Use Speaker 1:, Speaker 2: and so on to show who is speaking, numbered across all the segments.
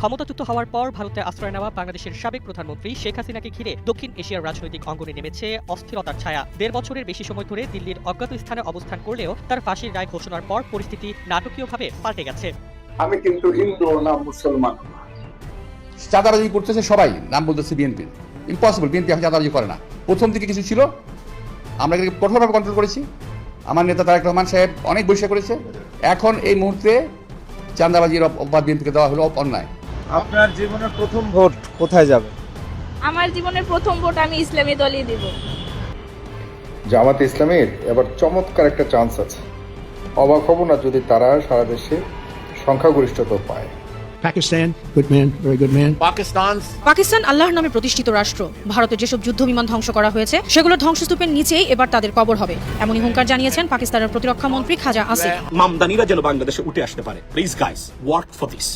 Speaker 1: ক্ষমতাচ্যুত হওয়ার পর ভারতে আশ্রয় নেওয়া বাংলাদেশের সাবেক প্রধানমন্ত্রী শেখ হাসিনাকে ঘিরে দক্ষিণ এশিয়ার রাজনৈতিক অঙ্গনে নেমেছে অস্থিরতার ছায়া। দেড় বছরের বেশি সময় ধরে দিল্লির অজ্ঞাত স্থানে অবস্থান করলেও তার ফাঁসির রায় ঘোষণার পর পরিস্থিতি নাটকীয়ভাবে পাল্টে গেছে।
Speaker 2: আমি কিন্তু হিন্দু না মুসলমান।
Speaker 3: চাঁদাবাজি করতেছে সবাই নাম বলতেছে বিএনপি ইম্পসিবল বিএনপি এখন চাঁদাবাজি করে না। প্রথম দিকে কিছু ছিল আমরা এটাকে কঠোরভাবে কন্ট্রোল করেছি। আমার নেতা তারেক রহমান সাহেব অনেক বৈশাখ করেছে। এখন এই মুহূর্তে চাঁদাবাজির অপবাদ বিএনপিকে দেওয়া হলো অন্যায়।
Speaker 4: আপনার জীবনের প্রথম ভোট কোথায় যাবে?
Speaker 5: আমার জীবনের প্রথম ভোট আমি ইসলামী দলই দিব।
Speaker 6: জামাত ইসলামের এবার চমৎকার একটা চান্স আছে। অবাক হব না যদি তারা সারা দেশে সংখ্যাগরিষ্ঠতা পায়।
Speaker 7: Pakistan, good man, very good man.
Speaker 8: Pakistan. আল্লাহর নামে প্রতিষ্ঠিত রাষ্ট্র। ভারতে যেসব যুদ্ধ বিমান ধ্বংস করা হয়েছে সেগুলো ধ্বংসস্তূপের নিচেই এবার তাদের কবর হবে। এমনই হুঙ্কার জানিয়েছেন পাকিস্তানের প্রতিরক্ষা মন্ত্রী খাজা আসিফ।
Speaker 9: মামদানিরা যেন বাংলাদেশে উঠে আসতে পারে। Please guys work for this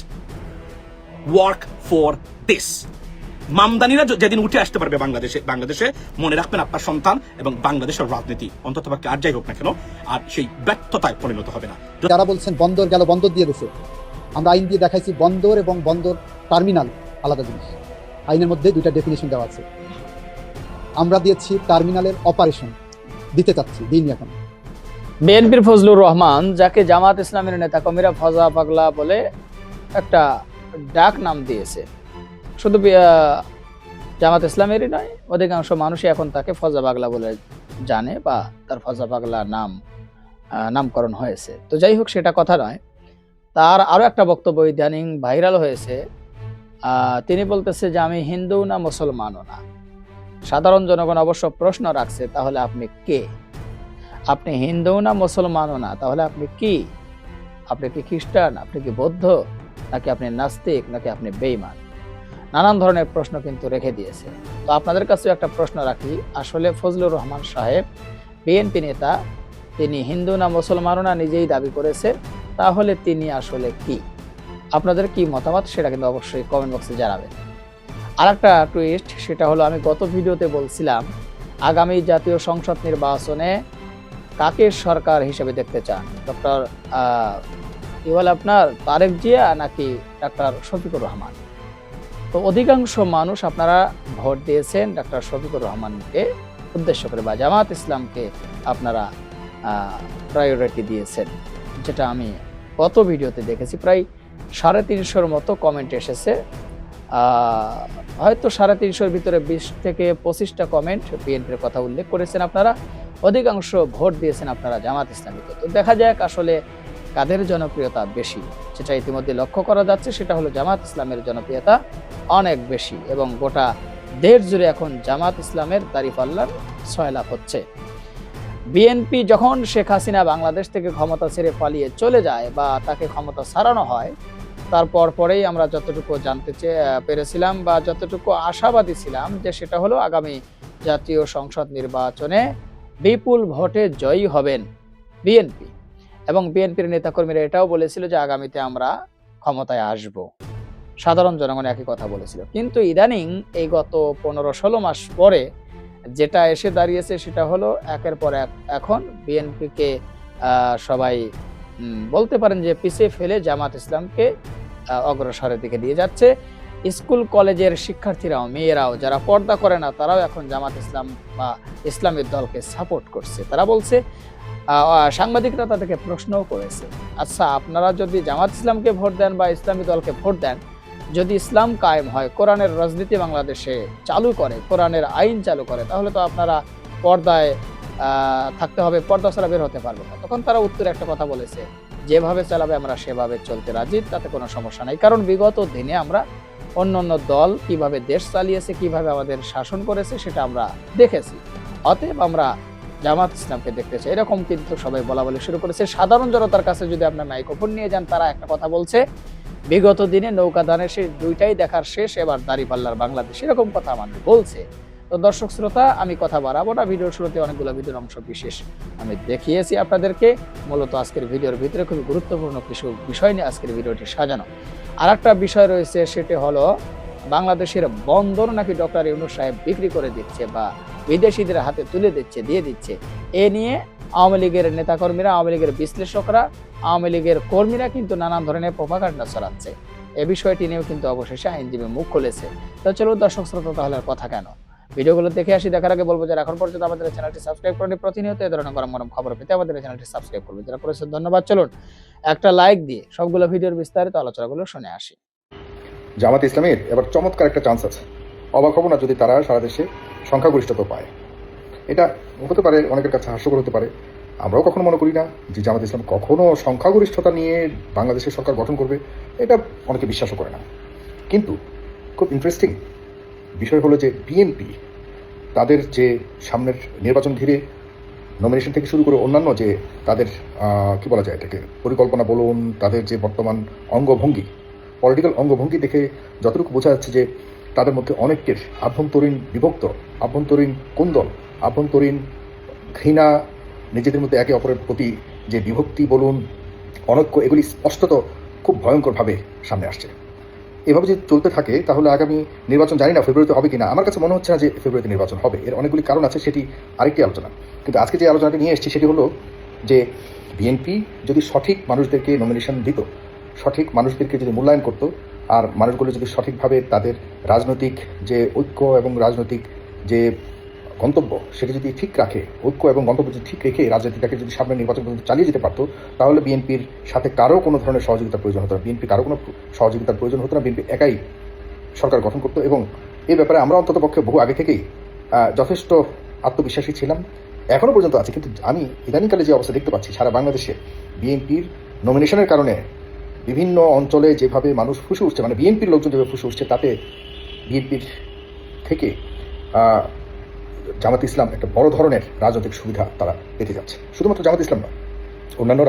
Speaker 9: work for this মামদানিরা যেদিন উঠে আসতে পারবে বাংলাদেশে বাংলাদেশে মনে রাখবেন আপনার সন্তান এবং বাংলাদেশের রাজনীতি অন্তত পক্ষে আর যাই হোক না কেন আর সেই ব্যর্থতায় পরিণত হবে না।
Speaker 10: যারা বলছেন বন্দর গেল বন্দর দিয়ে দিছে আমরা আইন দিয়ে দেখাইছি বন্দর এবং বন্দর টার্মিনাল আলাদা জিনিস। আইনের মধ্যে দুইটা ডেফিনেশন দেওয়া আছে। আমরা দিয়েছি টার্মিনালের অপারেশন দিতে চাচ্ছি দিন এখন।
Speaker 11: বিএনপির ফজলুর রহমান যাকে জামাত ইসলামের নেতাকর্মীরা ফজা পাগলা বলে একটা ডাক নাম দিয়েছে। শুধু জামাত ইসলামেরই নয়, অধিকাংশ মানুষই এখন তাকে ফজা পাগলা বলে জানে বা তার ফজা পাগলা নাম নামকরণ হয়েছে। তো যাই হোক, সেটা কথা নয়। তার আরও একটা বক্তব্য ইদানিং ভাইরাল হয়েছে। তিনি বলতেছে যে, আমি হিন্দু না, মুসলমানও না। সাধারণ জনগণ অবশ্য প্রশ্ন রাখছে, তাহলে আপনি কে? আপনি হিন্দু না, মুসলমানও না, তাহলে আপনি কি? আপনি কি খ্রিস্টান? আপনি কি বৌদ্ধ? নাকি আপনি নাস্তিক, নাকি আপনি বেইমান নানান ধরনের প্রশ্ন কিন্তু রেখে দিয়েছে। তো আপনাদের কাছেও একটা প্রশ্ন রাখি। আসলে ফজলুর রহমান সাহেব, বিএনপি নেতা, তিনি হিন্দু না মুসলমানও না নিজেই দাবি করেছে, তাহলে তিনি আসলে কি? আপনাদের কি মতামত? সেটা কিন্তু অবশ্যই কমেন্ট বক্সে জানাবেন। আর একটা টুইস্ট সেটা হলো আমি গত ভিডিওতে বলছিলাম, আগামী জাতীয় সংসদ নির্বাচনে কাকে সরকার হিসেবে দেখতে চান? ডক্টর কি বলে আপনার, তারেক জিয়া নাকি ডাক্তার শফিকুর রহমান? তো অধিকাংশ মানুষ আপনারা ভোট দিয়েছেন ডাক্তার শফিকুর রহমানকে উদ্দেশ্য করে বা জামাত ইসলামকে আপনারা প্রায়োরিটি দিয়েছেন, যেটা আমি গত ভিডিওতে দেখেছি। প্রায় সাড়ে তিনশোর মতো কমেন্ট এসেছে। হয়তো সাড়ে তিনশোর ভিতরে বিশ থেকে পঁচিশটা কমেন্ট বিএনপির কথা উল্লেখ করেছেন আপনারা। অধিকাংশ ভোট দিয়েছেন আপনারা জামাত ইসলামীকে। তো দেখা যাক আসলে কাদের জনপ্রিয়তা বেশি? যেটা ইতিমধ্যে লক্ষ্য করা যাচ্ছে, সেটা হলো জামাত ইসলামের জনপ্রিয়তা অনেক বেশি এবং গোটা দেশ জুড়ে এখন জামাত ইসলামের দাঁড়িপাল্লার ছয়লাভ হচ্ছে। বিএনপি যখন শেখ হাসিনা বাংলাদেশ থেকে ক্ষমতা ছেড়ে পালিয়ে চলে যায় বা তাকে ক্ষমতা ছাড়ানো হয় তারপর পরেই আমরা যতটুকু জানতে পেরেছিলাম বা যতটুকু আশাবাদী ছিলাম যে সেটা হলো আগামী জাতীয় সংসদ নির্বাচনে বিপুল ভোটে জয়ী হবেন বিএনপি। এবং বিএনপির নেতাকর্মীরা এটাও বলেছিল যে আগামীতে আমরা ক্ষমতায় আসব। সাধারণ জনগণ একই কথা বলেছিল। কিন্তু ইদানিং এই গত পনেরো ষোলো মাস পরে যেটা এসে দাঁড়িয়েছে সেটা হলো একের পর এক। এখন বিএনপিকে সবাই বলতে পারেন যে পিছিয়ে ফেলে জামাত ইসলামকে অগ্রসরের দিকে দিয়ে যাচ্ছে। স্কুল কলেজের শিক্ষার্থীরাও, মেয়েরাও, যারা পর্দা করে না, তারাও এখন জামাত ইসলাম বা ইসলামের দলকে সাপোর্ট করছে। তারা বলছে সাংবাদিকরা তাদেরকে প্রশ্নও করেছে। আচ্ছা আপনারা যদি জামাত ইসলামকে ভোট দেন বা ইসলামী দলকে ভোট দেন, যদি ইসলাম কায়েম হয়, কোরআনের রাজনীতি বাংলাদেশে চালু করে, কোরআনের আইন চালু করে, তাহলে তো আপনারা পর্দায় থাকতে হবে, পর্দা ছাড়া বের হতে পারবে না। তখন তারা উত্তরে একটা কথা বলেছে, যেভাবে চালাবে আমরা সেভাবে চলতে রাজি, তাতে কোনো সমস্যা নাই। কারণ বিগত দিনে আমরা অন্য অন্য দল কীভাবে দেশ চালিয়েছে, কীভাবে আমাদের শাসন করেছে, সেটা আমরা দেখেছি। অতএব আমরা জামাত ইসলামকে দেখতে চাই এরকম কিন্তু সবাই বলা বলে শুরু করেছে। সাধারণ জনতার কাছে যদি আপনার মাইক্রোফোন নিয়ে যান, তারা একটা কথা বলছে, বিগত দিনে নৌকা দানের শেষ দুইটাই দেখার শেষ, এবার দাঁড়িপাল্লার বাংলাদেশ। এরকম কথা আমাদের বলছে। তো দর্শক শ্রোতা, আমি কথা বাড়াবো না। ভিডিওর শুরুতে অনেকগুলো ভিডিওর অংশ বিশেষ আমি দেখিয়েছি আপনাদেরকে। মূলত আজকের ভিডিওর ভিতরে খুবই গুরুত্বপূর্ণ কিছু বিষয় নিয়ে আজকের ভিডিওটি সাজানো। আর একটা বিষয় রয়েছে, সেটি হলো বাংলাদেশের বন্দর নাকি ডক্টর ইউনুস সাহেব বিক্রি করে দিচ্ছে বা বিদেশিদের হাতে তুলে দিচ্ছে, দিয়ে দিচ্ছে। এ নিয়ে আওয়ামী লীগের নেতাকর্মীরা, আওয়ামী লীগের বিশ্লেষকরা, আওয়ামী লীগের কর্মীরা কিন্তু নানান ধরনের প্রভাকাণ্ডা ছড়াচ্ছে। এ বিষয়টি নিয়েও কিন্তু অবশেষে আইনজীবী মুখ খুলেছে। তো চলো দর্শক শ্রোতা, তাহলে কথা কেন? ভিডিওগুলো দেখে আসি, দেখার আগে বলব যারা এখন পর্যন্ত আমাদের চ্যানেলটি সাবস্ক্রাইব করেনি প্রতিনিয়ত এই ধরনের গরম গরম খবর পেতে আমাদের চ্যানেলটি সাবস্ক্রাইব করবে। যারা করেছে ধন্যবাদ। চলুন, একটা লাইক দিয়ে সবগুলো ভিডিওর বিস্তারিত আলোচনাগুলো শুনে আসি।
Speaker 6: জামাত ইসলামের এবার চমৎকার একটা চান্স আছে। অবাক হব না যদি তারা সারা দেশে সংখ্যাগরিষ্ঠতা পায়। এটা হতে পারে, অনেকের কাছে হাস্যকর হতে পারে। আমরাও কখনো মনে করি না যে জামাত ইসলাম কখনো সংখ্যাগরিষ্ঠতা নিয়ে বাংলাদেশের সরকার গঠন করবে, এটা অনেকে বিশ্বাসও করে না। কিন্তু খুব ইন্টারেস্টিং বিষয় হলো যে বিএনপি তাদের যে সামনের নির্বাচন ঘিরে নমিনেশন থেকে শুরু করে অন্যান্য যে তাদের কি বলা যায় এটাকে, পরিকল্পনা বলুন, তাদের যে বর্তমান অঙ্গভঙ্গি পলিটিক্যাল অঙ্গভঙ্গি দেখে যতটুকু বোঝা যাচ্ছে যে তাদের মধ্যে অনেকের আভ্যন্তরীণ বিভক্ত আভ্যন্তরীণ কুন্দল, আভ্যন্তরীণ ঘৃণা, নিজেদের মধ্যে একে অপরের প্রতি যে বিভক্তি বলুন, অনৈক্য, এগুলি স্পষ্টত খুব ভয়ঙ্করভাবে সামনে আসছে। এভাবে যদি চলতে থাকে, তাহলে আগামী নির্বাচন জানি না ফেব্রুয়ারিতে হবে কিনা। আমার কাছে মনে হচ্ছে না যে ফেব্রুয়ারিতে নির্বাচন হবে। এর অনেকগুলি কারণ আছে, সেটি আরেকটি আলোচনা। কিন্তু আজকে যে আলোচনাটি নিয়ে এসেছি, সেটি হলো যে বিএনপি যদি সঠিক মানুষদেরকে নমিনেশন দিত, সঠিক মানুষদেরকে যদি মূল্যায়ন করত, আর মানুষগুলো যদি সঠিকভাবে তাদের রাজনৈতিক যে ঐক্য এবং রাজনৈতিক যে গন্তব্য সেটা যদি ঠিক রাখে, ঐক্য এবং গন্তব্য যদি ঠিক রেখে রাজনীতিটাকে যদি সামনে নির্বাচন পর্যন্ত চালিয়ে যেতে পারতো, তাহলে বিএনপির সাথে কারও কোনো ধরনের সহযোগিতার প্রয়োজন হতো না। বিএনপি কারও কোনো সহযোগিতার প্রয়োজন হতো না। বিএনপি একাই সরকার গঠন করতো এবং এই ব্যাপারে আমরা অন্তত পক্ষে বহু আগে থেকেই যথেষ্ট আত্মবিশ্বাসী ছিলাম। এখনও পর্যন্ত আছে। কিন্তু আমি ইদানিংকালে যে অবস্থা দেখতে পাচ্ছি, সারা বাংলাদেশে বিএনপির নমিনেশনের কারণে বিভিন্ন অঞ্চলে যেভাবে মানুষ ফুসে উঠছে মানে বিএনপির লোকজন যেভাবে ফুসে উঠছে, তাতে বিএনপির থেকে জামাত ইসলাম একটা বড় ধরনের রাজনৈতিক সুবিধা তারা পেতে যাচ্ছে। শুধুমাত্র জামাত ইসলাম নয়, অন্যান্য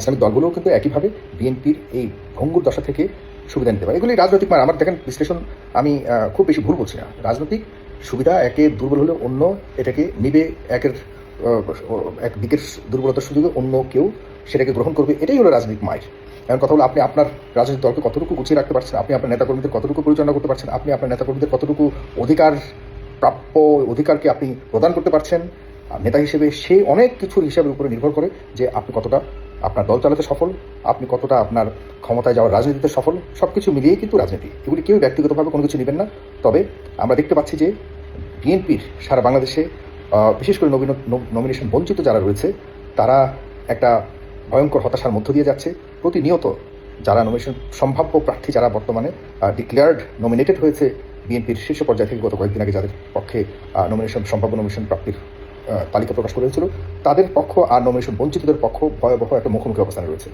Speaker 6: ইসলামিক দলগুলোও কিন্তু একইভাবে বিএনপির এই ভঙ্গুর দশা থেকে সুবিধা নিতে পারে। এগুলি রাজনৈতিক মানে আমার দেখেন বিশ্লেষণ, আমি খুব বেশি ভুল বলছি না। রাজনৈতিক সুবিধা একে দুর্বল হলে অন্য এটাকে নিবে, একের এক দিকের দুর্বলতার সুযোগে অন্য কেউ সেটাকে গ্রহণ করবে, এটাই হলো রাজনৈতিক মায়ের এখন কথা হলো আপনি আপনার রাজনৈতিক দলকে কতটুকু গুছিয়ে রাখতে পারছেন? আপনি আপনার নেতাকর্মীদের কতটুকু পরিচালনা করতে পারছেন? আপনি আপনার নেতাকর্মীদের কতটুকু অধিকার প্রাপ্য অধিকারকে আপনি প্রদান করতে পারছেন নেতা হিসেবে সে অনেক কিছুর হিসাবের উপরে নির্ভর করে যে আপনি কতটা আপনার দল চালাতে সফল, আপনি কতটা আপনার ক্ষমতায় যাওয়ার রাজনীতিতে সফল সব কিছু মিলিয়েই কিন্তু রাজনীতি। এগুলি কেউ ব্যক্তিগতভাবে কোনো কিছু নেবেন না। তবে আমরা দেখতে পাচ্ছি যে বিএনপির সারা বাংলাদেশে বিশেষ করে নবীন নমিনেশন বঞ্চিত যারা রয়েছে, তারা একটা ভয়ঙ্কর হতাশার মধ্য দিয়ে যাচ্ছে। প্রতিনিয়ত যারা নমিনেশন, সম্ভাব্য প্রার্থী যারা বর্তমানে ডিক্লেয়ার্ড নমিনেটেড হয়েছে বিএনপির শীর্ষ পর্যায় থেকে গত কয়েকদিন আগে যাদের পক্ষে নমিনেশন সম্ভাব্য নমিনেশন প্রাপ্তির তালিকা প্রকাশ করা হয়েছিল, তাদের পক্ষ আর নমিনেশন বঞ্চিতদের পক্ষ ভয়াবহ একটা মুখোমুখি অবস্থানে রয়েছে।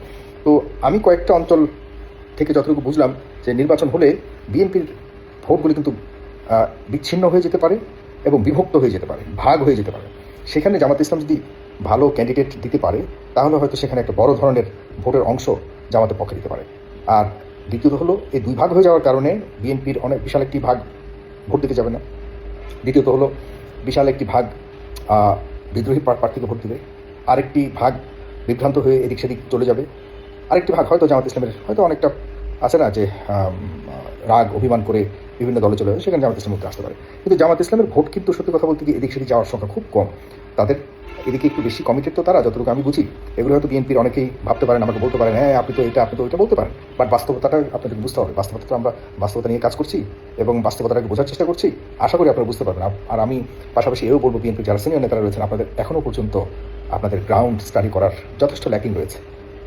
Speaker 6: তো আমি কয়েকটা অঞ্চল থেকে যতটুকু বুঝলাম যে নির্বাচন হলে বিএনপির ভোটগুলি কিন্তু বিচ্ছিন্ন হয়ে যেতে পারে এবং বিভক্ত হয়ে যেতে পারে, ভাগ হয়ে যেতে পারে। সেখানে জামাত ইসলাম যদি ভালো ক্যান্ডিডেট দিতে পারে, তাহলে হয়তো সেখানে একটা বড় ধরনের ভোটের অংশ জামাতের পক্ষে দিতে পারে। আর দ্বিতীয়ত হলো, এই দুই ভাগ হয়ে যাওয়ার কারণে বিএনপির অনেক, বিশাল একটি ভাগ ভোট দিতে যাবে না। দ্বিতীয়ত হলো, বিশাল একটি ভাগ বিদ্রোহী প্রা- প্রার্থীকে ভোট দিবে। আরেকটি ভাগ বিভ্রান্ত হয়ে এদিক সেদিক চলে যাবে। আরেকটি ভাগ হয়তো জামাত ইসলামের, হয়তো অনেকটা আছে না যে রাগ, অভিমান করে বিভিন্ন দলে চলে যাবে, সেখানে জামাত ইসলাম মুক্তি আসতে পারে। কিন্তু জামাত ইসলামের ভোট কিন্তু সত্যি কথা বলতে গিয়ে এদিক সেদিক যাওয়ার সংখ্যা খুব কম। তাদের এদিকে একটু বেশি কমিটেড তো তারা, যতটুকু আমি বুঝি। এগুলো হয়তো বিএনপির অনেকেই ভাবতে পারেন, আমাকে বলতে পারেন হ্যাঁ আপনি তো এটা, আপনি তো ওইটা বলতে পারেন। বাট বাস্তবতাটা আপনাদের বুঝতে হবে। বাস্তবতা তো আমরা বাস্তবতা নিয়ে কাজ করছি এবং বাস্তবতাটাকে বোঝার চেষ্টা করছি। আশা করি আপনারা বুঝতে পারবেন। আর আমি পাশাপাশি এও বলব বিএনপি যারা সিনিয়র নেতারা রয়েছেন, আপনাদের এখনও পর্যন্ত আপনাদের গ্রাউন্ড স্টাডি করার যথেষ্ট ল্যাকিং রয়েছে।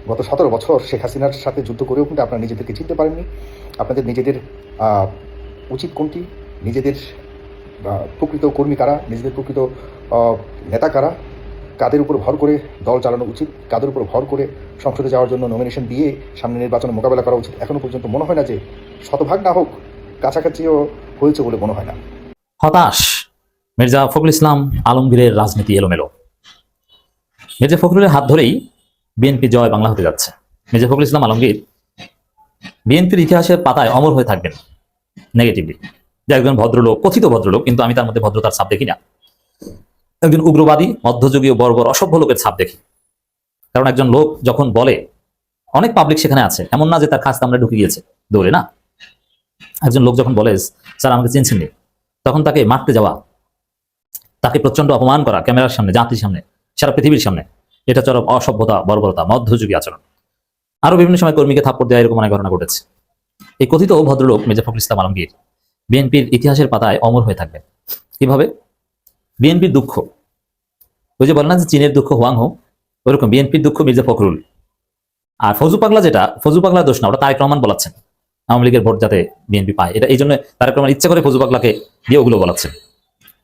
Speaker 6: গত সতেরো বছর শেখ হাসিনার সাথে যুদ্ধ করেও কিন্তু আপনারা নিজেদেরকে চিনতে পারেননি। আপনাদের নিজেদের উচিত কোনটি? নিজেদের প্রকৃত কর্মী কারা? নিজেদের প্রকৃত নেতা কারা? কাদের উপর ভর করে দল চালানো উচিত, কাদের উপর ভর করে সংসদে যাওয়ার জন্য নমিনেশন দিয়ে সামনে নির্বাচনে মোকাবেলা করা উচিত। এখনও পর্যন্ত মনে হয় না যে শতভাগ না হোক, কাছাকাছিও হয়েছে বলে মনে হয় না।
Speaker 12: হতাশ। মির্জা ফখরুল ইসলাম আলমগীরের রাজনীতি এলোমেলো। মির্জা ফখরুলের হাত ধরেই বিএনপি জয় বাংলা হতে যাচ্ছে। মির্জা ফখরুল ইসলাম আলমগীর বিএনপির ইতিহাসের পাতায় অমর হয়ে থাকবেন নেগেটিভলি যে একজন ভদ্রলোক, কথিত ভদ্রলোক, কিন্তু আমি তার মধ্যে ভদ্রতার ছাপ দেখি না। একজন উগ্রবাদী, মধ্যযুগীয় বর্বর, অসভ্য লোকের ছাপ দেখি। কারণ একজন লোক যখন বলে, অনেক পাবলিক সেখানে আছে, এমন না যে তার খাস আমরা ঢুকে গিয়েছে, দৌড়ে না। একজন লোক যখন বলে, স্যার, আমাকে চিনছেন নি?" তখন তাকে মারতে যাওয়া, তাকে প্রচণ্ড অপমান করা, ক্যামেরার সামনে, জাতির সামনে, সারা পৃথিবীর সামনে, এটা চরম অসভ্যতা, বর্বরতা, মধ্যযুগী আচরণ। আরও বিভিন্ন সময় কর্মীকে থাপ্পড় দেওয়া এরকম অনেক ঘটনা ঘটেছে। এই কথিত ভদ্রলোক মির্জা ফখরুল ইসলাম আলমগীর, বিএনপির ইতিহাসের পাতায় অমর হয়ে থাকবেন। কীভাবে? বিএনপির দুঃখ। ওই যে বলে না যে চীনের দুঃখ হোয়াং হো, ওরকম বিএনপির দুঃখ, মির্জা ফখরুল। আর ফজু পাগলা যেটা, ফজু পাগলা দোষ না, ওটা তারেক রহমান বলাচ্ছেন। আওয়ামী লীগের ভোট যাতে বিএনপি পায়। এটা এই জন্য তারেক রহমান ইচ্ছা করে ফজু পাগলাকে দিয়ে ওগুলো বলাচ্ছেন।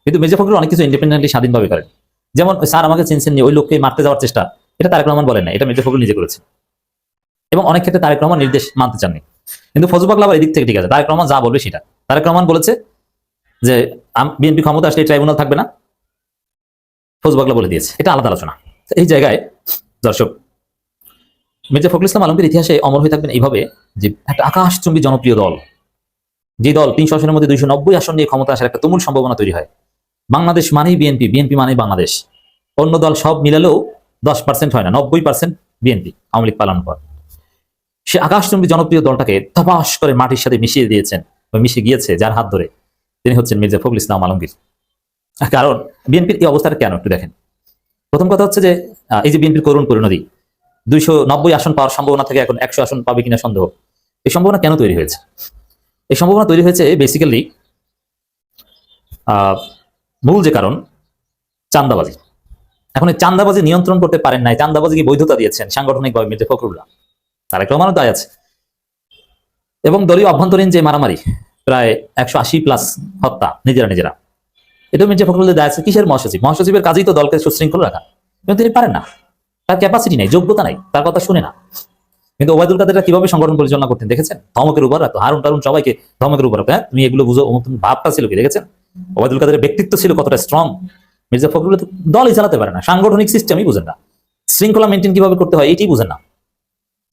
Speaker 12: কিন্তু মির্জা ফখরুল অনেক কিছু ইন্ডিপেন্ডেন্টলি স্বাধীনভাবে করেন। যেমন স্যার আমাকে চিনছেন ওই লোককে মারতে যাওয়ার চেষ্টা, এটা তারেক রহমান বলেন না, এটা মির্জা ফখরুল নিজে করেছে এবং অনেক ক্ষেত্রে তারেক রহমান নির্দেশ মানতে চাননি। কিন্তু ফজু পাগলা আবার এদিক থেকে ঠিক আছে, তারেক রহমান যা বলবে সেটা। তারেক রহমান বলেছে যে বিএনপি ক্ষমতা আসলে ট্রাইব্যুনাল থাকবে না। ফজু পাগলা বলে দিয়েছে। এটা আলাদা আলোচনা। এই জায়গায় দর্শক, মির্জা ফখরুল ইসলাম আলমগীর ইতিহাসে অমর হয়ে থাকবেন এইভাবে যে একটা আকাশচুম্বী জনপ্রিয় দল, যে দল তিনশো আসনের মধ্যে দুইশো নব্বই আসন নিয়ে ক্ষমতা আসার একটা তুমুল সম্ভাবনা তৈরি হয়। বাংলাদেশ মানেই বিএনপি বিএনপি মানেই বাংলাদেশ। অন্য দল সব মিলালেও দশ পার্সেন্ট হয় না, নব্বই পার্সেন্ট বিএনপি, আওয়ামী লীগ পালন পর। সে আকাশচুম্বী জনপ্রিয় দলটাকে ধপাস করে মাটির সাথে মিশিয়ে দিয়েছেন বা মিশে গিয়েছে যার হাত ধরে। তিনি হচ্ছেন মির্জা ফখরুল ইসলাম আলমগীর। কারণ বিএনপির এই অবস্থাটা কেন একটু দেখেন। প্রথম কথা হচ্ছে যে এই যে বিএনপির করুণ পরিণতি দুইশো নব্বই আসন পাওয়ার সম্ভাবনা থেকে এখন একশো আসন পাবে কিনা সন্দেহ। এই সম্ভাবনা কেন তৈরি হয়েছে? এই সম্ভাবনা তৈরি হয়েছে বেসিক্যালি মূল যে কারণ চান্দাবাজি এখন এই চান্দাবাজি নিয়ন্ত্রণ করতে পারেন নাই চান্দাবাজিকে বৈধতা দিয়েছেন সাংগঠনিকভাবে মির্জা ফখরুল্লাহ। তারেক রহমানও দায় আছে। এবং দলীয় অভ্যন্তরীণ যে মারামারি, প্রায় একশো আশি প্লাস হত্যা, নিজেরা নিজেরা। এটা মির্জা ফখরুলের দায় আছে। কিসের মহাসচিব? মহাসচিবের কাজেই তো দলকে সুশৃঙ্খল রাখা। কিন্তু তিনি পারেন না। তার ক্যাপাসিটি নাই, যোগ্যতা নাই, তার কথা শুনে না। কিন্তু ওবায়দুল কাদেররা কীভাবে সংগঠন পরিচালনা করতেন দেখেছেন? ধমকের উপর রাখতো হারুন টারুন সবাইকে ধমকের উপর রাখতো হ্যাঁ? তুমি এগুলো বুঝো, অমুক ভাবটা ছিল কি, দেখেছেন? ওবায়দুল কাদের ব্যক্তিত্ব ছিল কতটা স্ট্রং মির্জা ফখরুল তো দলই চালাতে পারে না, সাংগঠনিক সিস্টেমই বুঝেন না। শৃঙ্খলা মেনটেন কীভাবে করতে হয় এটি বুঝেন না।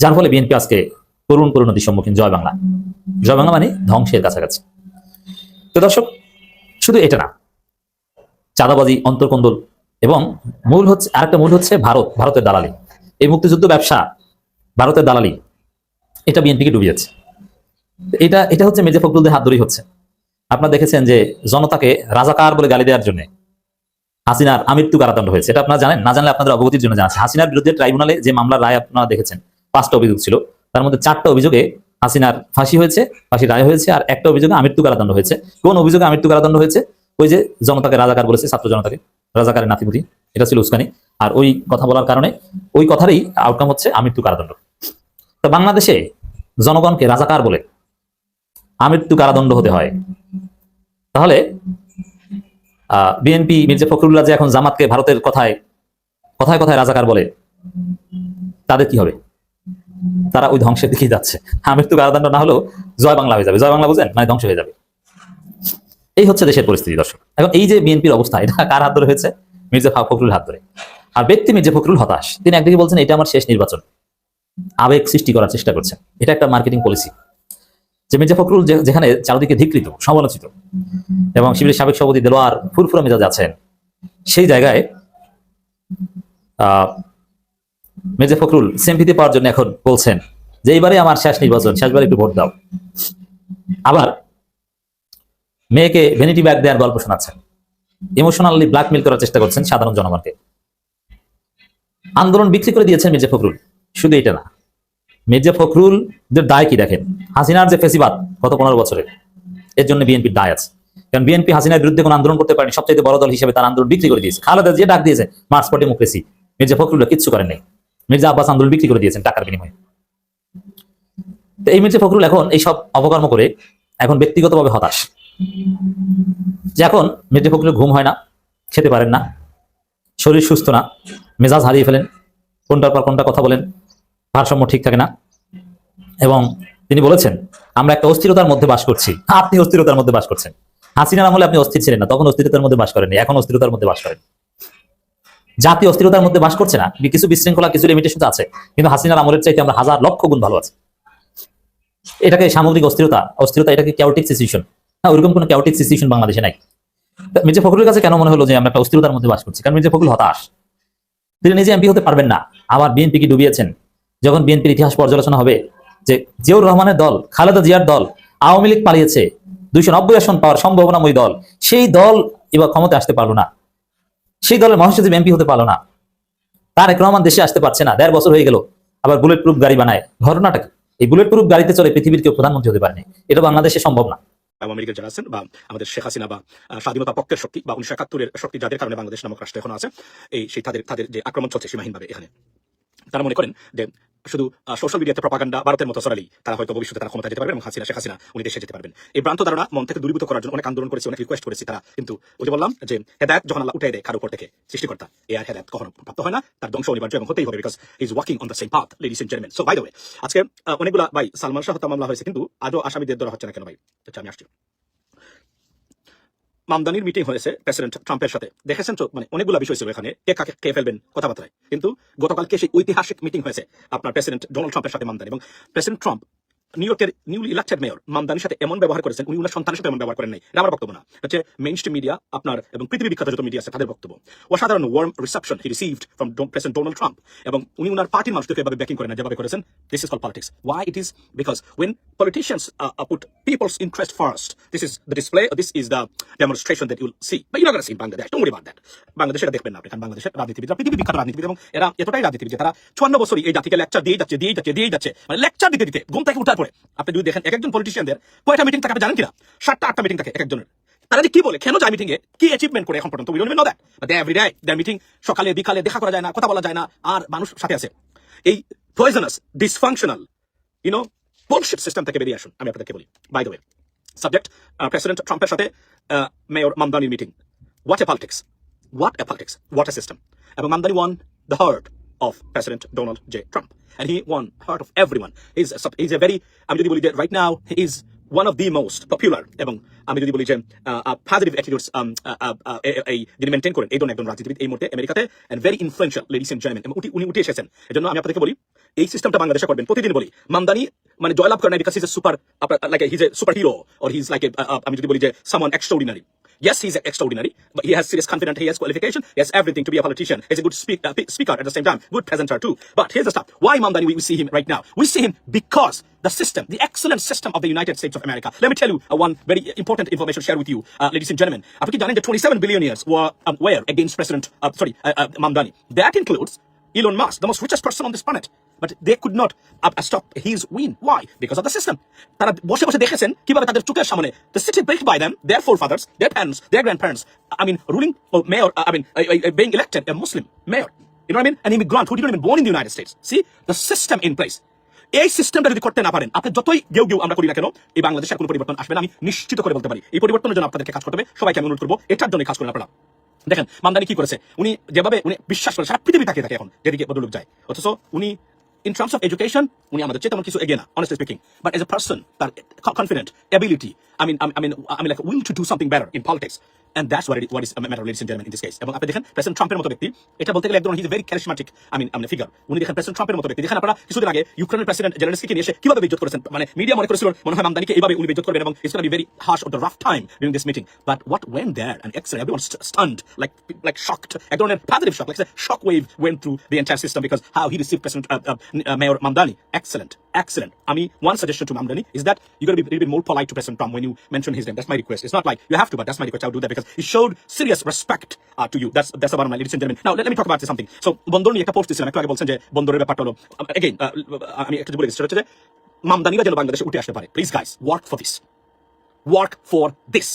Speaker 12: যার ফলে বিএনপি আজকে করুণ পরিণতির সম্মুখীন, জয় বাংলা। জয় বাংলা মানে ধ্বংসের কাছাকাছি। তো দর্শক, শুধু এটা না চাঁদাবাজি, অন্তর্কন্দল এবং মূল হচ্ছে, আরেকটা মূল হচ্ছে ভারত, ভারতের দালালি। এই মুক্তিযুদ্ধ ব্যবসা ভারতের দালালি, এটা বিএনপিকে ডুবিয়েছে। এটা এটা হচ্ছে মির্জা ফখরুলদের হাত ধরেই হচ্ছে। আপনারা দেখেছেন যে জনতাকে রাজাকার বলে গালি দেওয়ার জন্য হাসিনার আমৃত্যু কারাদণ্ড হয়েছে। এটা আপনারা জানেন, না জানলে আপনাদের অবগতির জন্য জানাচ্ছি। হাসিনার বিরুদ্ধে ট্রাইব্যুনালে যে মামলার রায় আপনারা দেখেছেন, পাঁচটা অভিযোগ ছিল। তার মধ্যে চারটা অভিযোগে হাসিনার ফাঁসি হয়েছে ফাঁসি রায় হয়েছে, আর একটা অভিযোগে আমৃত্যু কারাদণ্ড হয়েছে। কোন অভিযোগে আমৃত্যু কারাদণ্ড হয়েছে? ওই যে জনতাকে রাজাকার বলেছে, ছাত্র জনতাকে, রাজাকারের নাতিপুতি, এটা ছিল উস্কানি। আর ওই কথা বলার কারণে ওই কথারই আউটকাম হচ্ছে আমৃত্যু কারাদণ্ড। তো বাংলাদেশে জনগণকে রাজাকার বলে আমৃত্যু কারাদণ্ড হতে হয়। তাহলে বিএনপি, মির্জা ফখরুল্লাহ যে এখন জামাতকে ভারতের কথায় কথায় কথায় রাজাকার বলে, তাদের কি হবে? তারা ওই ধ্বংসের দিকেই যাচ্ছে। আমৃত্যু কারাদণ্ড না হলেও জয় বাংলা হয়ে যাবে। জয় বাংলা বুঝেন? মানে ধ্বংস হয়ে যাবে। এই হচ্ছে দেশের পরিস্থিতি, দর্শক। এখন এই যে বিএনপির অবস্থা, এটা কার হাত ধরে হয়েছে? মির্জা ফখরুল হাত ধরে। আর ব্যক্তি মির্জা ফখরুল হতাশ। তিনি একদিকে বলছেন, এটা আমার শেষ নির্বাচন। আবেগ সৃষ্টি করার চেষ্টা করছেন। এটা একটা মার্কেটিং পলিসি যে মির্জা ফখরুল যেখানে চারদিকে ধিকৃত, সমালোচিত, এবং শিবিরের সাবেক সভাপতি দেলোয়ার ফুরফুরা মেজাজ আছেন, সেই জায়গায় মির্জা ফখরুল সেমপিতে পাওয়ার জন্য এখন বলছেন যে, এইবারে আমার শেষ নির্বাচন, শেষবার একটু ভোট দাও। আবার মেয়েকে ভ্যানিটি ব্যাগ দেওয়ার গল্প শোনাচ্ছেন। ইমোশনালি ব্ল্যাকমেল করার চেষ্টা করছেন সাধারণ জনগণকে। আন্দোলন বিক্রি করে দিয়েছেন মির্জা ফখরুল। শুধু এটা না, মির্জা ফখরুল দায় কি দেখেন? হাসিনার যে ফেসিবাদ গত পনেরো বছরের এর জন্য বিএনপির দায় আছে। কারণ বিএনপি হাসিনার বিরুদ্ধে কোনো আন্দোলন করতে পারেনি সবচেয়ে বড় দল হিসেবে তার আন্দোলন বিক্রি করে দিয়েছে। খালেদা যে ডাক দিয়েছে march for democracy Mirza Fakhrul কিচ্ছু করেন নাই। মির্জা আব্বাস আন্দোলন বিক্রি করে দিয়েছেন টাকার বিনিময়ে। তো এই মির্জা ফখরুল এখন এই সব অপকর্ম করে এখন ব্যক্তিগতভাবে হতাশ। এখন মির্জা ফখরুলের ঘুম হয় না, খেতে পারেন না, শরীর সুস্থ না, মেজাজ হারিয়ে ফেলেন, কোনটার পর কোনটা কথা বলেন, ভারসাম্য ঠিক থাকে না। এবং তিনি বলেছেন, আমরা একটা অস্থিরতার মধ্যে বাস করছি। আপনি অস্থিরতার মধ্যে বাস করছেন। হাসিনার আমলে আপনি অস্থির ছিলেন না, তখন অস্থিরতার মধ্যে বাস করেননি, এখন অস্থিরতার মধ্যে বাস করেন। জাতি অস্থিরতার মধ্যে বাস করছে না, কিছু বিশৃঙ্খলা, কিছু লিমিটেশন আছে, কিন্তু হাসিনার আমলের চাইতে আমরা হাজার লক্ষ গুণ ভালো আছি। এটাকে সামগ্রিক অস্থিরতা অস্থিরতা এটাকে ক্যাওটিক সিচুয়েশন না ওইরকম কোনো ক্যাওটিক সিচুয়েশন বাংলাদেশে নাই। মির্জা ফখরুলের কাছে কেন মনে হলো যে আমরা একটা অস্থিরতার মধ্যে বাস করছি? কারণ মির্জা ফখরুল হতাশ। তিনি নিজে এমপি হতে পারবেন না। আবার বিএনপিকে ডুবিয়েছেন। যখন বিএনপির ইতিহাস পর্যালোচনা হবে যে জিয়াউর রহমানের দল, খালেদা জিয়ার দল, আওয়ামী লীগ পালিয়েছে, দুইশো নব্বই আসন পাওয়ার সম্ভাবনাময় দল, সেই দল এবার ক্ষমতা আসতে পারল না। সেই দলের মহাসচিব এমপি হতে পারল না। তারেক রহমান দেশে আসতে পারছে না। দেড় বছর হয়ে গেল। আবার বুলেট প্রুফ গাড়ি বানায়। ঘটনাটাকে এই বুলেট প্রুফ গাড়িতে চলে পৃথিবীর কেউ প্রধানমন্ত্রী হতে পারেনি। এটা বাংলাদেশে সম্ভব না।
Speaker 9: আওয়ামী লীগের যারা আছেন বা আমাদের শেখ হাসিনা বা স্বাধীনতা পক্ষের শক্তি বা উনিশশো একাত্তরের শক্তি যাদের কারণে বাংলাদেশ নামক রাষ্ট্র এখন আছে, এই সেই তাদের তাদের যে আক্রমণ চলছে সীমাহীনভাবে এখানে। তারা মনে করেন যে শুধু সোশ্যাল মিডিয়াতে প্রপাগান্ডা ভারতের মতো সরালেই তারা হয়তো ভবিষ্যতে তারা ক্ষমতা যেতে পারবেন এবং হাসিনা, শেখ হাসিনা উনি দেশে যেতে পারবেন। এই ভ্রান্ত ধারণা মন থেকে দূরীভূত করার জন্য অনেক আন্দোলন করেছে, অনেক রিকোয়েস্ট করেছি তারা। কিন্তু ওই বললাম যে হেদায়ত যখন আল্লাহ উঠে দেয় কারও উপর থেকে, সৃষ্টিকর্তা, এ আর হেদায়ত কখনো প্রাপ্ত হয় না, তার ধ্বংস অনিবার্য এবং হতেই হবে because is walking on the same path ladies and gentleman so by the way আজকে অনেকগুলা, ভাই, সালমান শাহ হত্যা মামলা হয়েছে, কিন্তু আজও আসামিদের ধরা হচ্ছে না কেন, ভাই? আচ্ছা আমি আসছি। মামদানির মিটিং হয়েছে প্রেসিডেন্ট ট্রাম্পের সাথে। দেখেছেন তো? মানে অনেকগুলো বিষয় ছিল এখানে। কে কাকে, কে ফেলবেন কথাবার্তায়। কিন্তু গতকালকে সেই ঐতিহাসিক মিটিং হয়েছে আপনার প্রেসিডেন্ট ডোনাল্ড ট্রাম্পের সাথে মামদানি। এবং প্রেসিডেন্ট ট্রাম্প নিউ ইয়র্কের নিউলি ইলেক্টেড মেয়র মামদানির সাথে এমন ব্যবহার করেছেন, উনি উনার সন্তানের সাথে এমন ব্যবহার করেন নাই আমার বক্তব্য না হচ্ছে মেইন মিডিয়া আপনার এবং পৃথিবী বিখ্যাত যত মিডিয়া আছে, তাদের বক্তব্য অসাধারণ warm reception he received from president Donald Trump এবং উনি উনার পার্টির মানুষদেরকে এভাবে ব্যাকিং করেন না যেভাবে করেছেন this is call politics why it is because when first. This is the display. This is the demonstration that you'll see. But you're not going to see in Bangladesh. Don't worry about that. বাংলাদেশে এটা দেখবেন না আপনি, কারণ বাংলাদেশের রাজনীতিবিদরা পৃথিবী বিখ্যাত রাজনীতিবিদ এবং এরা এতটাই রাজনীতিবিদ যে তারা চুয়ান্ন বছরই এই জাতিকে লেকচার দিয়ে যাচ্ছে দিয়ে যাচ্ছে দিয়ে যাচ্ছে মানে লেকচার দিতে দিতে ঘুম থেকে উঠার পরে আপনি যদি দেখেন এক একজন পলিটিশিয়ানদের কয়টা মিটিং থাকে জানেন কিনা? সাতটা, আটটা মিটিং থাকে এক একজনের তারা যে কি বলে, কেন যায় মিটিং এ কি অ্যাচিভমেন্ট করে এখন পর্যন্ত? We don't know that but they every day their meeting সকালে, বিকালে দেখা করা যায় না, কথা বলা যায় না, আর মানুষ সাথে আছে। এই poisonous dysfunctional you know bullshit system থেকে বেরিয়ে আসুন। আমি আপনাদেরকে বলি by the way subject president ট্রাম্পের সাথে mayor মামদানির meeting what a politics what a politics what a system এবং Mamdani won the heart of President Donald J. Trump. And he won heart of everyone. He's a, he's a very, I'm mean, right now, he is one of the most popular এবং আমি যদি বলি যে positive attitudes এই যিনি maintain করেন এই ধরনের একজন রাজনীতিবিদ এই মুহূর্তে আমেরিকাতে and very influential ladies and gentleman এবং উনি- উনি উঠে এসেছেন এজন্য আমি আপনাদেরকে বলি এই সিস্টেমটা বাংলাদেশে করবেন প্রতিদিন বলি মামদানি মানে জয়লাভ করেন because his a super like his a super hero or his like আমি যদি বলি যে someone extraordinary Yes, he's extraordinary, but he has serious confidence. He has qualification. He has everything to be a politician. He's a good speak, uh, pe- speaker at the same time, good presenter too. But here's the stuff. Why Mamdani we, we see him right now? We see him because the system, the excellent system of the United States of America. Let me tell you uh, one very important information to share with you, uh, ladies and gentlemen. আপনি কি জানেন যে 27 billionaires were um, were against President, uh, sorry, uh, uh, Mamdani. That includes Elon Musk, the most richest person on this planet. But they could not uh, stop his win. Why? Because of the system. তারা বসে বসে দেখেছেন কিভাবে তাদের চোখের সামনে the city built by them, their forefathers, their parents, their grandparents. I mean, ruling uh, mayor, uh, I mean, uh, uh, being elected a Muslim mayor. You know what I mean? An immigrant who didn't even born in the United States. See the system in place. এই সিস্টেমটা যদি করতে না পারেন, আপনি যতই গেউ গেউ আমরা করি না কেন, এই বাংলাদেশের কোনো পরিবর্তন আসবে না, আমি নিশ্চিত করে বলতে পারি। এই পরিবর্তনের জন্য আপনাদেরকে কাজ করতে হবে, সবাইকে আমি অনুরোধ করব, এটার জন্য কাজ করেন আপনারা। দেখেন, মামদানি কি করেছে? উনি যেভাবে, উনি বিশ্বাস করে, সারা পৃথিবী তাকিয়ে থাকে এখন, যেদিকে বদলুক যায়। অথচ উনি ইন টার্মস অফ এডুকেশন উনি আমাদের চেয়ে তেমন কিছু এগিয়ে না honestly speaking but as a person তার confident ability I mean I mean I mean like will to do something better in politics And that's what it, what is a matter, ladies and gentlemen, in this case. এবং আপনি দেখেন president ট্রাম্পের মতো ব্যক্তি এটা বলতে গেলে একজন his very charismatic I mean আমি ফিগার উনি দেখেন প্রেসিডেন্ট ট্রাম্পের মতো ব্যক্তি দেখেন আপনারা কিছুদিন আগে ইউক্রেনের প্রেসিডেন্ট জেলেনস্কিকে নিয়ে এসে কীভাবে বিজ্জত করেছেন মানে মিডিয়া মনে করেছিল মনে হয় মামদানিকে এইভাবে উনি বিজ্জত করবেন এবং it's gonna be very harsh of the rough time during this meeting but what when there and x-ray everyone stand like like shocked এক ধরনের positive shock like shock wave went through the entire system because how he receive president mayor Mamdani excellent excellent. I mean, one suggestion to Mamdani is that you got to be a little bit more polite to President Trump when you mention his name. That's my request. It's not like you have to, but that's my request. I would do that because he showed serious respect uh, to you. That's that's the bottom ladies and gentlemen. Now, let, let me talk about something. So, বন্দর নিয়ে একটা post দিয়েছিলাম একটু আগে বলছেন যে বন্দরের ব্যাপারটা হলো এগেইন আমি একটু বলে দিচ্ছি সেটা হচ্ছে যে মামদানিরা যেন বাংলাদেশে উঠে আসতে পারে please guys work for this work for this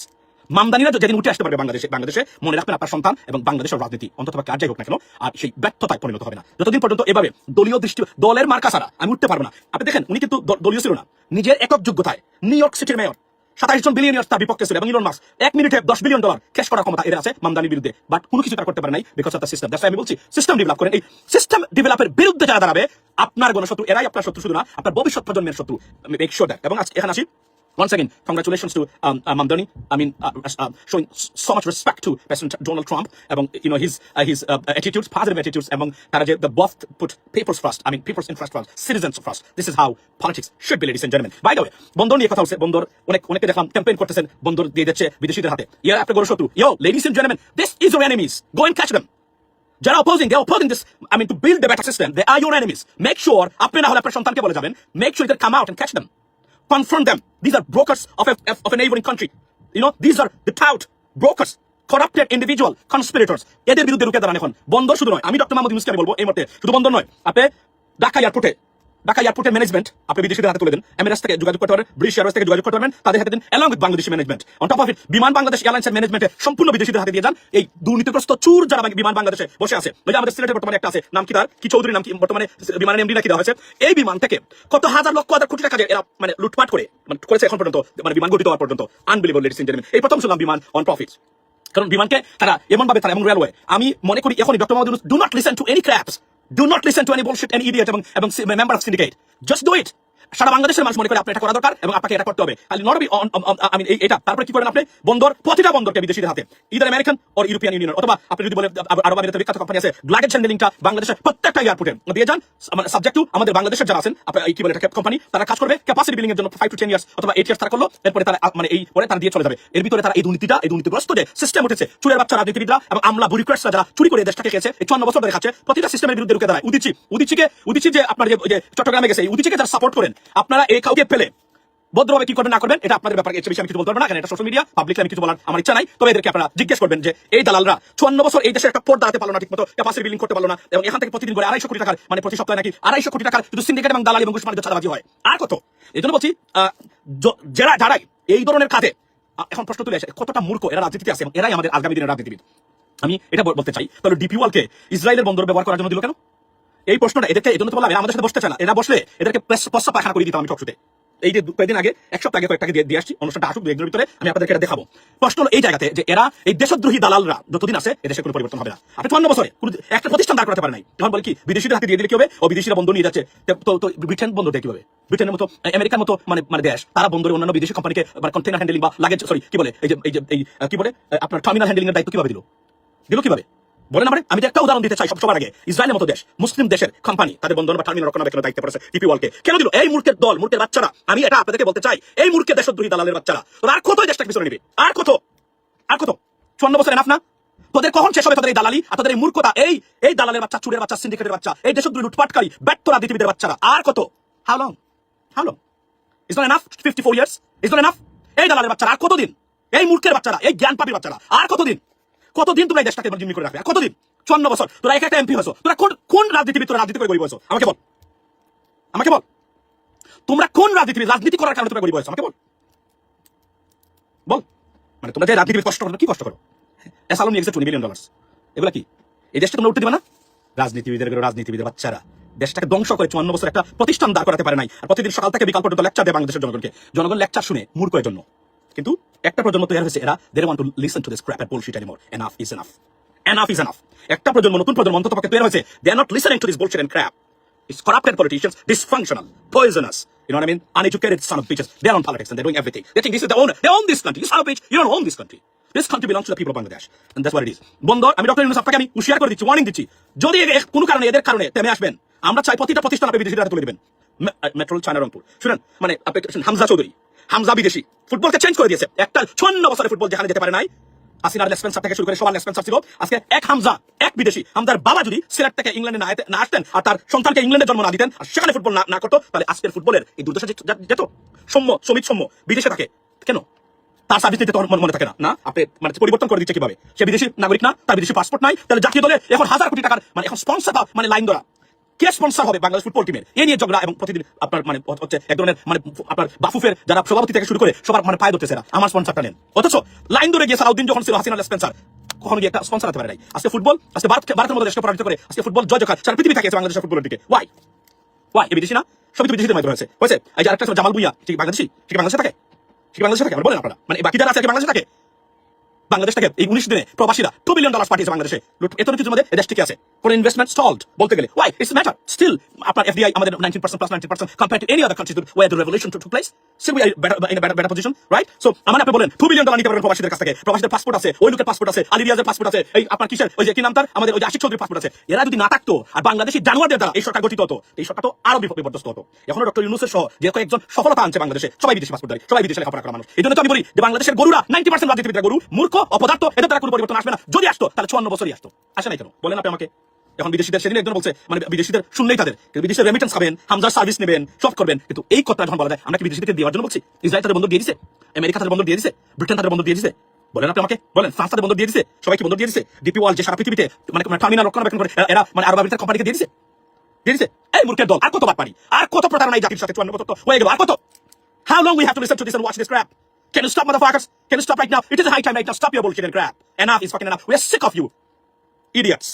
Speaker 9: মামদানিরা যেদিন উঠে আসতে পারবে বাংলাদেশে বাংলাদেশে মনে রাখবেন আপনার সন্তান এবং বাংলাদেশের রাজনীতি অন্তত কার যাই হোক না কেন আর সেই ব্যর্থতায় পরিণত হবে না যতদিন পর্যন্ত এভাবে দলীয় দৃষ্টি দলের মার্কা ছাড়া আমি উঠতে পারব না আপনি দেখেন উনি কিন্তু দলীয় ছিল না নিজের একক যোগ্যতায় নিউ ইয়র্ক সিটির মেয়র সাতাইশ জন বিলিয়নিয়ার তার বিপক্ষে ছিল এবং ইলন মাস এক মিনিটে দশ বিলিয়ন ডলার ক্যাশ করার ক্ষমতা এর আছে মামদানির বিরুদ্ধে। বাট কোনো কিছু তার করতে পারে নাই because of the system that's আমি বলছি সিস্টেম ডেভেলপ করেন। এই সিস্টেম ডেভেলপের বিরুদ্ধে যারা দাঁড়াবে, আপনার গণশত্রু, এরাই আপনার শত্রু, শুধু না, আপনার ভবিষ্যৎ প্রজন্মের শত্রু। এবং আজকে এখানে আসি। Once again, congratulations to um, uh, Mamdani. I mean, uh, uh, showing so much respect to President Donald Trump. Among you know his uh, his uh, attitudes, positive attitudes. Among তারা the both put people's first. I mean, people's interest first, citizens first. This is how politics should be, ladies and gentlemen. By the way, বন্দর নিয়ে কথা হচ্ছে বন্দর অনেক অনেকে দেখলাম campaign করতেছেন বন্দর দিয়ে যাচ্ছে বিদেশিদের হাতে ইয়া আপনার গড় শত্রু ইয়ো ladies and gentlemen, this is your enemies. Go and catch them. যারা opposing they opposing this I mean to build the better system they are your enemies make sure আপনি না হলে আপনার সন্তানকে বলে যাবেন make sure come out and catch them confront them. These are brokers of a, of a neighboring country. You know, these are the tout brokers. corrupted individual conspirators এদের বিরুদ্ধে রুখে দাঁড়ান এখন বন্দর শুধু নয় আমি ডক্টর মাহমুদ ইউনুসকে বলব এই মুহূর্তে শুধু বন্দর নয় আপনি ঢাকা এয়ারপোর্টে ঢাকা এয়ারপোর্টের ম্যানেজমেন্ট আপনি বিদেশিদের হাতে তুলে দেন এমিরেটস থেকে যোগাযোগ করতে পারেন ব্রিটিশ এয়ারওয়েজ থেকে যোগাযোগ করতে পারবেন, তাদের হাতে দিন along with Bangladeshi management on top of it Biman Bangladesh এয়ারলাইন্সের ম্যানেজমেন্টে সম্পূর্ণ বিদেশিদের হাতে দিয়ে যান এই দুর্নীতিগ্রস্ত চুর যারা বিমান বাংলাদেশে বসে আছে। ওই যে আমাদের সিলেটের বর্তমানে একটা আছে, নাম কি তার? কি চৌধুরী নাম কি? বর্তমানে বিমানের এমডি নাকি দেওয়া হয়েছে? এই বিমান থেকে কত হাজার লক্ষ, হাজার কোটি টাকা এরা মানে লুটপাট করে মানে করেছে এখন পর্যন্ত মানে বিমান গঠিত হওয়ার পর্যন্ত। আনবিলিবল লেডিস ইন এই প্রথম শুনলাম বিমান অন প্রফিট কারণ বিমানকে তারা এমন ভাবে তারা এমন রেলওয়ে আমি মনে করি এখন doctor Mohammad do not listen to any craps Do not listen to any bullshit, any idiot among, among member of syndicate. Just do it. সারা বাংলাদেশের মানুষ মনে করে আপনি এটা করা দরকার এবং আপনাকে এটা করতে হবে। খালি নট বি আমি এটা। তারপরে কি করেন আপনি? বন্দর, প্রতিটা বন্দরকে বিদেশিদের হাতে। ইদার আমেরিকান ও ইউরোপিয়ান ইউনিয়ন অথবা আপনি যদি বলে আরব আমিরাতের বিখ্যাত কোম্পানি আছে গ্লাগেজ হ্যান্ডলিংটা বাংলাদেশের প্রত্যেকটা এয়ারপোর্টে দিয়ে যান। সাবজেক্ট টু আমাদের বাংলাদেশের যারা আছেন, আপনার কি বলে এটা কোম্পানি তারা কাজ করবে। ক্যাপাসিটি বিল্ডিং এর জন্য ফাইভ টু টেন ইয়ার্স অথবা এইট ইয়ার্স তারা করল। এরপরে তারা মানে এই পরে তারা দিয়ে চলে যাবে। এর ভিতরে তারা এই দুর্নীতিটা, এই দুর্নীতিগ্রস্ত যে সিস্টেম উঠেছে, চুরের বাচ্চা রাজনীতিবিদরা এবং আমলা বুরিক্রেটসরা যারা চুরি করে দেশটাকে খেয়েছে, এই চুয়ান্ন বছর ধরে খাচ্ছে, প্রতিটা সিস্টেমের বিরুদ্ধে রুখে দাঁড়ায়। উদিচি, উদিচিকে, উদিচি যে আপনার যে চট্টগ্রামে গেছে উদিচিকে যারা সাপোর্ট করেন। আপনারা এই কাউকে পেলে ভদ্রভাবে কি করবেন, না করবেন, এটা আপনাদের ব্যাপারে। বেশি আমি কিছু বলতে পারব না এটা সোশ্যাল মিডিয়া পাবলিকলি আমি কিছু বলার আমার ইচ্ছা নাই। তবে এদেরকে আপনারা জিজ্ঞেস করবেন যে, এই দালালরা, চুয়ান্ন বছর এই দেশে একটা পোর্ট দাঁড়াতে পারল না ঠিক মতো ক্যাপাসিটি বিল্ডিং করতে পারল না, এবং এখান থেকে প্রতিদিন করে আড়াইশো কোটি টাকার মানে প্রতি সপ্তাহে নাকি আড়াইশো কোটি টাকার শুধু সিন্ডিকেট এবং দালাল এবং ঘুষ বাণিজ্য চাঁদাবাজি হয়। আর কত? এই জন্য বলছি যারা, যারাই এই ধরনের কাজে এখন প্রশ্ন তুলে আসে, কতটা মূর্খ এরা রাজনীতিতে আছে এবং এরাই আমাদের আগামী দিনের রাজনীতিবিদ? আমি এটা বলতে চাই, তাহলে ডিপিওয়ালকে ইসরায়েলের বন্দর ব্যবহার করার জন্য দিল কেন? এই প্রশ্নটা, এদেরকে এই জন্য বললাম আমাদের সাথে বসতে চায় না। এরা বসলে এদেরকে প্রস্তাব পায়খানা করে দিতাম আমি টকশুতে এই যে কয়েকদিন আগে, এক সপ্তাহ আগে কয়েকটাকে দিয়ে আসছি, অনুষ্ঠানটা আসুক দু একদিনের ভিতরে আমি আপনাদেরকে এটা দেখাবো। প্রশ্ন হলো এই জায়গাতে যে এরা, এই দেশদ্রোহী দালালরা যতদিন আছে এদেশে কোনো পরিবর্তন হবে না। আপনি চুয়ান্ন বছরে কোনো একটা প্রতিষ্ঠান দাঁড় করাতে পারে নাই। এখন বলি কি, বিদেশিদের হাতে দিয়ে দিলে কি হবে? ও বিদেশিরা বন্ধ নিয়ে যাচ্ছে। তো- তো ব্রিটেন বন্ধ দেয় কি হবে ব্রিটেনের মতো আমেরিকার মতো মানে মানে দেশ। তারা বন্দরে অন্যান্য বিদেশি কোম্পানিকে মানে কন্টেনার হ্যান্ডেলিং বা লাগেজ সরি কি বলে? এই যে এই যে, এই কি বলে? আপনার টার্মিনাল হ্যান্ডেলিং এর দায়িত্ব কীভাবে দিল? দিল কীভাবে? বলেন আমার আমি একটা উদাহরণ দিতে চাই সব আগে। ইসরায়েলের মতো দেশ, মুসলিম দেশের কোম্পানি তাদের বন্ধন বা টার্মিনাল রক্ষণাবেক্ষণের দায়িত্ব পড়েছে টিপি ওয়ালকে কেন দিল? এই মূর্খের দল, মূর্খের বাচ্চারা। আমি এটা আপনাদেরকে বলতে চাই, এই মূর্খের দেশদ্রোহী দালালের বাচ্চারা। তোরা আর দেশটাকে পিছনে নিবে? আর কত? আর কত? চুয়ান্ন বছর এনাফ না? তোদের কখন শেষ হবে? তোদের এই দালালি আর তোদের এই মূর্খতা? এই এই দালালের বাচ্চা, চুরের বাচ্চা সিন্ডিকেটের বাচ্চা, এই দেশদ্রোহী লুটপাটকারী, ব্যর্থ রাজনীতিবিদের বাচ্চারা। আর কত? How long how long is not enough fifty four years is not enough এই দালালের বাচ্চারা, আর কতদিন? এই মূর্খের বাচ্চারা, এই জ্ঞান পাপির বাচ্চারা, আর কতদিন? কতদিন তোমরা এই দেশটাকে জিম্মি করে রাখবে? কতদিন? চুয়ান্ন বছর। তোরা এক একটা এমপি হয়েছো। তোরা কোন কোন রাজনীতিবিদ তোরা রাজনীতি করে গরিব হয়েছো? আমাকে বল। আমাকে বল। তোমরা কোন রাজনীতিবিদ, রাজনীতি করার কারণে তোমরা গরিব হয়েছো? আমাকে বল। বল। মানে তোমরা যে রাজনীতিবিদ কষ্ট করো কি কষ্ট করো? এসালম নিয়ে টোয়েন্টি মিলিয়ন ডলার এগুলা কি? এই দেশটা তোমরা উঠতে দিবে না? রাজনীতিবিদের রাজনীতিবিদের বাচ্চারা। দেশটাকে ধ্বংস করে চুয়ান্ন বছর একটা প্রতিষ্ঠান দাঁড় করাতে পারে নাই। আর প্রতিদিন সকাল থেকে বিকাল পর্যন্ত লেকচার দেয় বাংলাদেশের জনগণকে। জনগণ লেকচার শুনে মূর্খের জন্য। কিন্তু একটা প্রজন্ম তৈরি হয়েছে এরা they want to listen to this crap and bullshit anymore enough is enough enough is enough একটা প্রজন্ম নতুন প্রজন্ম অন্তত পক্ষে তৈরি হয়েছে they are not listening to this bullshit and crap It's corrupted politicians, dysfunctional, poisonous. You know what I mean? Uneducated son of bitches. They're on politics and they're doing everything. They think this is their own. They own this country. You son of bitch. You don't own this country. This country belongs to the people of Bangladesh. And that's what it is. বন্দর আমি doctor Yunus আপনাকে আমি হুঁশিয়ার করে দিচ্ছি warning দিচ্ছি যদি কোনো কারণে এদের কারণে তেমে আসবেন আমরা চাই প্রতিটা প্রতিষ্ঠান আপনি বিদেশিদের তুলে দিবেন মেট্রোল চায়না রংপুর শুনেন মানে আপনি হামজা চৌধুরী হামজা বিদেশি। ফুটবলকে চেঞ্জ করে দিয়েছে। একটা চুয়ান্ন বছরের ফুটবল যেখানে যেতে পারে নাই। আসিনার লেসপেন্সার থেকে শুরু করে সবার লেসপেন্সার ছিল। আজকে এক হামজা, এক বিদেশি। বাবা যদি সিলেট থেকে ইংল্যান্ডে না আসতেন আর তার সন্তানকে ইংল্যান্ডে জন্ম না দিতেন, আর সেখানে ফুটবল না- করতো, তাহলে আজকের ফুটবলের এই দুর্দশা যেত। সৌম্য, সমিত সৌম্য, বিদেশে থাকে। কেন? তার সার্ভিস নিতে মনে- মনে থাকে না। না? আপনি মানে পরিবর্তন করে দিচ্ছে কীভাবে? সে বিদেশি নাগরিক না, তার বিদেশি পাসপোর্ট নাই। তাহলে জাতীয় দলে এখন হাজার কোটি টাকার মানে এখন স্পন্সর মানে লাইন ধরা। কে স্পন্সর হবে বাংলাদেশ ফুটবল টিমের এই নিয়ে ঝগড়া এবং প্রতিদিন আপনার মানে হচ্ছে এক ধরনের মানে আপনার বাফুফের যারা সভাপতি থেকে শুরু করে সবার মানে পায়ে ধরতেছে আমার স্পন্সরটা নেন। অথচ লাইন ধরে গিয়ে সালাউদ্দিন যখন ছিল হাসিনা স্পেন্সার কখনো একটা স্পন্সর হতে পারে নাই? আজকে ফুটবল আজকে ভারত ভারতের মতো দেশকে পরাজিত করে আজকে ফুটবল জয় জয়কার, সারা পৃথিবী থাকে বাংলাদেশের ফুটবলের দিকে। ওয়াই ওয়াই এই বিদেশি না? সবই তো বিদেশিদের মাধ্যমে হয়েছে। হয়েছে? এই যে আরেকটা জামাল ভুইয়া, ঠিক বাংলাদেশি? ঠিক বাংলাদেশে থাকে? ঠিক বাংলাদেশে থাকে? বলেন আপনারা। মানে বাকি যারা আছে বাংলাদেশে থাকে? বাংলাদেশ থেকে এই উনিশ দিনে প্রবাসীরা টু বিলিয়ন ডলার পাঠিয়েছে বাংলাদেশে। এত কিছুর মধ্যে দেশ ঠিক আছে। কোন ইনভেস্টমেন্ট স্টলড বলতে গেলে ওয়াই ইটস ম্যাটার স্টিল আপনার এফডিআই আমাদের nineteen percent plus nineteen percent compare to any other country war the revolution to place a better, better position, right? So, আমার আপনি বলেন, 2 বিলিয়ন ডলার নিতে পারবেন প্রবাসীদের কাছ থেকে। প্রবাসীদের পাসপোর্ট আছে, ওই লোকের পাসপোর্ট আছে, আলী রিয়াজের পাসপোর্ট আছে, এই আপনার কিসের, ওই যে কি নাম তার, আমাদের ওই আশিক চৌধুরীর পাসপোর্ট আছে। এরা যদি না থাকতো, আর বাংলাদেশি জানুয়ারদের দ্বারা এই সরকার গঠিত হতো, এই সরকার তো আরও বিপর্যস্ত হতো। এখনও ডক্টর ইউনুসের সহ যে কয়েকজন সফলতা আনছে বাংলাদেশে, সবাই বিদেশি পাসপোর্টধারী, সবাই বিদেশে লেখাপড়া করা মানুষ। এই জন্য তো আমি বলি যে বাংলাদেশের গরুরা 90% রাজনীতিবিদরা গরু, মূর্খ, অপদার্থ, এদের দ্বারা কোনো পরিবর্তন আসবে না। যদি আসতো, তাহলে 54 বছরই আসতো। আসে নাই কেন? বলেন আপনি আমাকে। এখন বিদেশিদের সেদিন একজন বলছে মানে বিদেশিদের শুনলেই তাদের বিদেশের রেমিটেন্স খাবেন হামজার সার্ভিস নেবেন সব করবেন কিন্তু এই কথা যখন বলা যায় আমরা কি বিদেশিদেরকে দেওয়ার জন্য বলছি ইসরায়েল তাদের বন্ধ দিয়ে দিছে আমেরিকা তাদের বন্ধ দিয়ে দিছে ব্রিটেন তাদের বন্ধ দিয়ে দিছে বলেন আপনি আমাকে বলেন ফ্রান্স তাদের বন্ধ দিয়ে দিছে সবাই কি বন্ধ দিয়ে দিছে ডিপি ওয়াল যে সারা পৃথিবীতে মানে টার্মিনাল রক্ষণাবেক্ষণ করে এরা- মানে আরব আমিরাতের কোম্পানিকে দিয়ে দিছে ঠিক আছে এই মূর্খের দল আর কত বার পারি আর কত প্রতারণা এই জাতির সাথে চুয়ান্ন বছর হয়ে গেল আর কত How long we have to listen to this and watch this crap? Can you stop, motherfuckers? Can you stop right now? It is high time right now. Stop your bullshit and crap. Enough is fucking enough. We are sick of you. Idiots.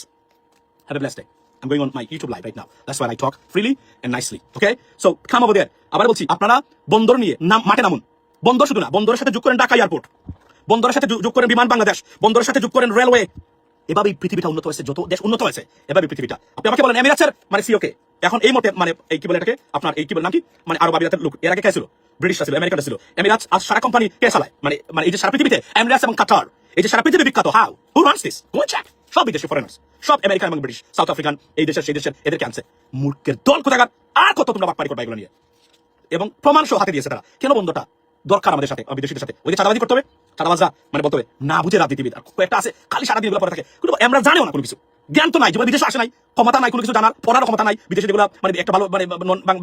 Speaker 9: Have a blessed day. I'm going on my YouTube live right now. That's why I talk freely and nicely. Okay? So, come over there. আবার বলছি, আপনারা বন্দর নিয়ে মাঠে নামুন। বন্দর শুধু না, বন্দরের সাথে যোগ করেন ঢাকা এয়ারপোর্ট। বন্দরের সাথে যোগ- করেন বিমান বাংলাদেশ। বন্দরের সাথে যোগ করেন রেলওয়ে। এভাবেই পৃথিবীটা উন্নত হয়েছে, যত দেশ উন্নত হয়েছে এভাবে পৃথিবীটা। আপনি আমাকে বলেন এমিরাটসের মানে সিওকে। এখন এই মতে মানে এই কি বলে এটাকে? আপনার এই কি বলে, নাম কি? মানে আরব আমিরাতের লোক, এর আগে কে ছিল? ব্রিটিশরা ছিল আমেরিকাটা ছিল। এমিরাটস আর সারা কোম্পানি কে চালায়? মানে মানে এই যে সারা পৃথিবীতে এমিরাটস এবং কাতার। এই যে সারা পৃথিবী বিখ্যাত, how? Who runs this go check সব বিদেশি ফরেনার্স সব আমেরিকান এবং ব্রিটিশ, সাউথ আফ্রিকান, এই দেশের, সেই দেশের, এদেরকে আনছে। মূর্খের দল কোথাকার? আর কত তোমরা বাটপারি করবা এগুলো নিয়ে? এবং প্রমাণ সহ হাতে দিয়েছে তারা। কেন বন্ধটা? দরকার আমাদের সাথে বিদেশিদের সাথে। ওই যে চাঁদাবাজি করতে হবে? চাঁদাবাজরা মানে বলতে হবে, না বুঝে রাজনীতিবিদ আর কয়েকটা আছে, খালি সারাদিন এগুলো পরে থাকে। কিন্তু আমরা জানেও না কোনো কিছু। জ্ঞান তো নাই যেগুলো বিদেশে আসে নাই, ক্ষমতা নাই, কোনো কিছু জানার পড়ার ক্ষমতা নাই, বিদেশে যেগুলো মানে একটা ভালো মানে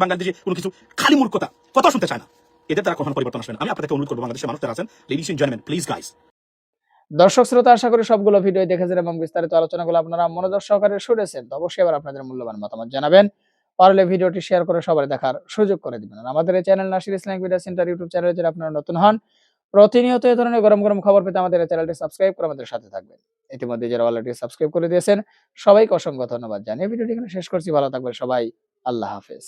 Speaker 9: বাংলাদেশি কোনো কিছু, খালি মূর্খতা। কথা শুনতে চায় না। এদের দ্বারা কখনো পরিবর্তন আসবে আমি আপনাদেরকে অনুরোধ করব, বাংলাদেশের মানুষ যারা আছেন ladies and gentleman please guys
Speaker 11: দর্শক শ্রোতা, আশা করি সবগুলো ভিডিও দেখেছেন এবং বিস্তারিত আলোচনাগুলো আপনারা মনোযোগ সহকারে শুনেছেন। তো অবশ্যই আবার আপনাদের মূল্যবান মতামত জানাবেন। পারলে ভিডিওটি শেয়ার করে সবাই দেখার সুযোগ করে দিবেন। আমাদের এই channel Nasir Islamic video center YouTube চ্যানেলে যারা আপনারা নতুন হন, প্রতিনিয়ত এই ধরনের গরম গরম খবর পেতে আমাদের চ্যানেলটি সাবস্ক্রাইব করে আমাদের সাথে থাকবেন। ইতিমধ্যে যারা অলরেডি সাবস্ক্রাইব করে দিয়েছেন, সবাইকে অসংখ্য ধন্যবাদ জানিয়ে ভিডিওটি এখানে শেষ করছি। ভালো থাকবেন সবাই। আল্লাহ হাফেজ।